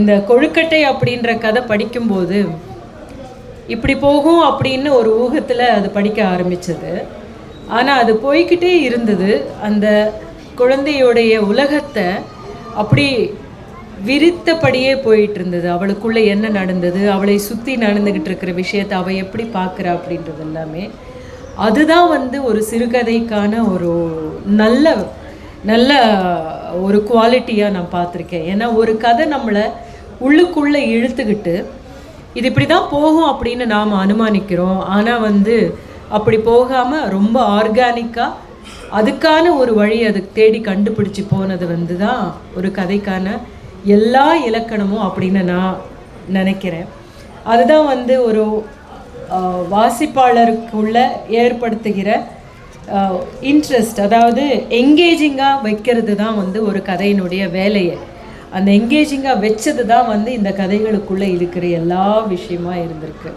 இந்த கொழுக்கட்டை அப்படின்ற கதை படிக்கும்போது இப்படி போகும் அப்படின்னு ஒரு ஊகத்தில் அது படிக்க ஆரம்பித்தது ஆனால் அது போய்கிட்டே இருந்தது. அந்த குழந்தையுடைய உலகத்தை அப்படி விரித்தபடியே போயிட்டு இருந்தது. அவளுக்குள்ளே என்ன நடந்தது? அவளை சுற்றி நடந்துக்கிட்டு இருக்கிற விஷயத்தை அவள் எப்படி பார்க்குறா அப்படின்றது எல்லாமே. அதுதான் வந்து ஒரு சிறுகதைக்கான ஒரு நல்ல நல்ல ஒரு குவாலிட்டியாக நான் பார்த்துருக்கேன். ஏன்னா ஒரு கதை நம்மளை உள்ளுக்குள்ளே இழுத்துக்கிட்டு இது இப்படி தான் போகும் அப்படின்னு நாம் அனுமானிக்கிறோம். ஆனால் வந்து அப்படி போகாமல் ரொம்ப ஆர்கானிக்காக அதுக்கான ஒரு வழி அதுக்கு தேடி கண்டுபிடிச்சி போனது வந்து தான் ஒரு கதைக்கான எல்லா இலக்கணமும் அப்படின்னு நான் நினைக்கிறேன். அதுதான் வந்து ஒரு வாசிப்பாளருக்குள்ளே வாசிப்பாளருக்குள்ள ஏற்படுத்துகிற இன்ட்ரெஸ்ட் அதாவது எங்கேஜிங்காக வைக்கிறது தான் வந்து ஒரு கதையினுடைய வேலையை. அந்த எங்கேஜிங்காக வச்சது தான் வந்து இந்த கதைகளுக்குள்ளே இருக்கிற எல்லா விஷயமா இருந்திருக்கு.